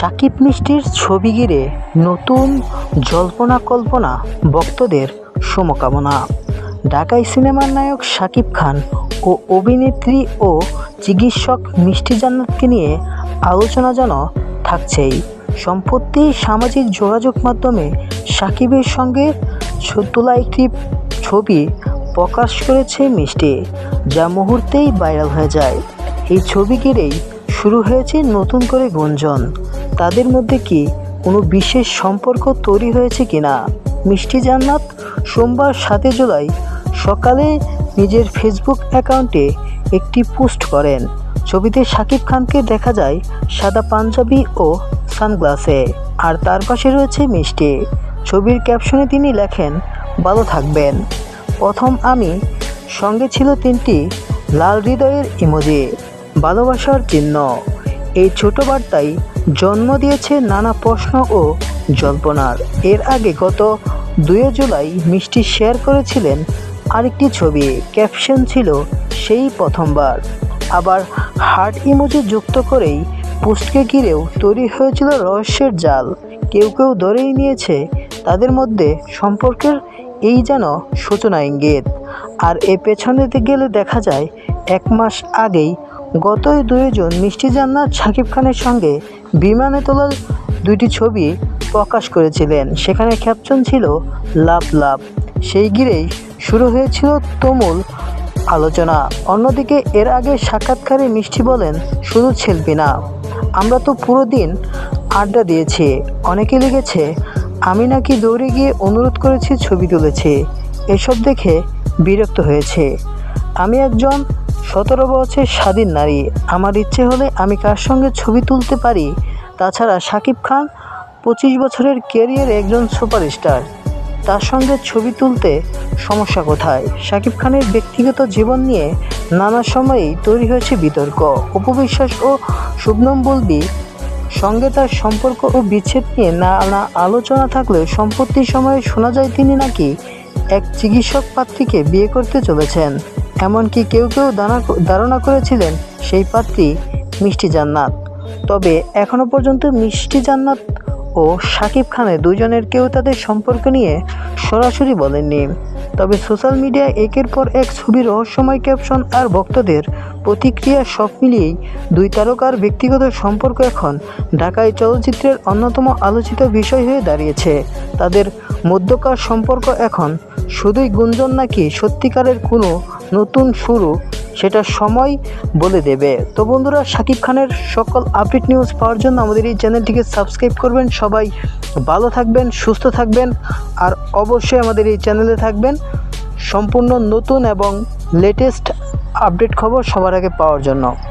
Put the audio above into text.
সাকিব মিষ্টির ছবি ঘিরে নতুন জল্পনা কল্পনা ভক্তদের শুভকামনা ঢাকাই সিনেমার নায়ক শাকিব খান ও অভিনেত্রী ও চিকিৎসক মিষ্টি জান্নাতকে নিয়ে আলোচনা যেন থাকছেই। সম্প্রতি সামাজিক যোগাযোগ মাধ্যমে সাকিবের সঙ্গে তোলা একটি ছবি প্রকাশ করেছে মিষ্টি, যা মুহূর্তেই ভাইরাল হয়ে যায়। এই ছবি ঘিরেই শুরু হয়েছে নতুন করে গুঞ্জন। তাদের মধ্যে কি কোনো বিশেষ সম্পর্ক তৈরি হয়েছে কিনা? মিষ্টি জান্নাত, সোমবার সাতই জুলাই সকালে নিজের ফেসবুক অ্যাকাউন্টে একটি পোস্ট করেন। ছবিতে শাকিব খানকে দেখা যায় সাদা পাঞ্জাবি ও সানগ্লাসে। আর তার পাশে রয়েছে মিষ্টি। ছবির ক্যাপশনে তিনি লেখেন, ভালো থাকবেন। প্রথম আমি, সঙ্গে ছিল তিনটি লাল হৃদয়ের ইমোজি, ভালোবাসার চিহ্ন। এই ছোট বার্তায় জন্ম দিয়েছে নানা প্রশ্ন ও জল্পনার। এর আগে গত দুই জুলাই মিষ্টি শেয়ার করেছিলেন আরেকটি ছবি, ক্যাপশন ছিল সেই প্রথমবার। আবার হার্ট ইমোজি যুক্ত করেই পোস্টকে ঘিরেও তৈরি হয়েছিল রহস্যের জাল। কেউ কেউ ধরেই নিয়েছে তাদের মধ্যে সম্পর্কের এই যেন সূচনা ইঙ্গিত। আর এ পেছনে গেলে দেখা যায়, এক মাস আগেই গতই দুইজন মিষ্টি জান্নাত শাকিব খানের সঙ্গে বিমানে তোলা দুইটি ছবি প্রকাশ করেছিলেন। সেখানে ক্যাপশন ছিল, লাভ লাভ। সেই গিরেই শুরু হয়েছিল তুমুল আলোচনা। অন্যদিকে এর আগে সাক্ষাৎকারে মিষ্টি বলেন, শুধু ছেলবি না, আমরা তো পুরো দিন আড্ডা দিয়েছি। অনেকে লিখেছে, আমি নাকি দৌড়ে গিয়ে অনুরোধ করেছি ছবি তুলেছি। এসব দেখে বিরক্ত হয়েছে। আমি একজন সতেরো বছর স্বাধীন নারী। আমার ইচ্ছে হলে আমি কার সঙ্গে ছবি তুলতে পারি? তাছাড়া শাকিব খান পঁচিশ বছরের ক্যারিয়ারে একজন সুপারস্টার। তার সঙ্গে ছবি তুলতে সমস্যা কোথায়? শাকিব খানের ব্যক্তিগত জীবন নিয়ে নানা সময়েই তৈরি হয়েছে বিতর্ক উপবিশ্বাস ও শুভনম বলবি। সঙ্গে তার সম্পর্ক ও বিচ্ছেদ নিয়ে নানা আলোচনা থাকলেও সম্পত্তির সময়ে শোনা যায় তিনি নাকি এক চিকিৎসক পাত্রীকে বিয়ে করতে চলেছেন। এমনকি কেউ কেউ ধারণা করেছিলেন সেই পাত্রী মিষ্টি জান্নাত। তবে এখনও পর্যন্ত মিষ্টি জান্নাত ও শাকিব খানের দুজনের কেউ তাদের সম্পর্ক নিয়ে সরাসরি বলেননি। তবে সোশ্যাল মিডিয়ায় একের পর এক ছবি রহস্যময় ক্যাপশন আর ভক্তদের প্রতিক্রিয়া সব মিলিয়েই দুই তারকার ব্যক্তিগত সম্পর্ক এখন ঢাকায় চলচ্চিত্রের অন্যতম আলোচিত বিষয় হয়ে দাঁড়িয়েছে। তাদের মধ্যকার সম্পর্ক এখন শুধুই গুঞ্জন নাকি সত্যিকারের কোনো নতুন শুরু? সেটা সময় বলে দেবে। তো বন্ধুরা শাকিব খানের সকল আপডেট নিউজ পাওয়ার জন্য আমাদের এই চ্যানেলটিকে সাবস্ক্রাইব করবেন। সবাই ভালো থাকবেন, সুস্থ থাকবেন, আর অবশ্যই আমাদের এই চ্যানেলে থাকবেন। সম্পূর্ণ নতুন এবং লেটেস্ট আপডেট খবর সবার আগে পাওয়ার জন্য।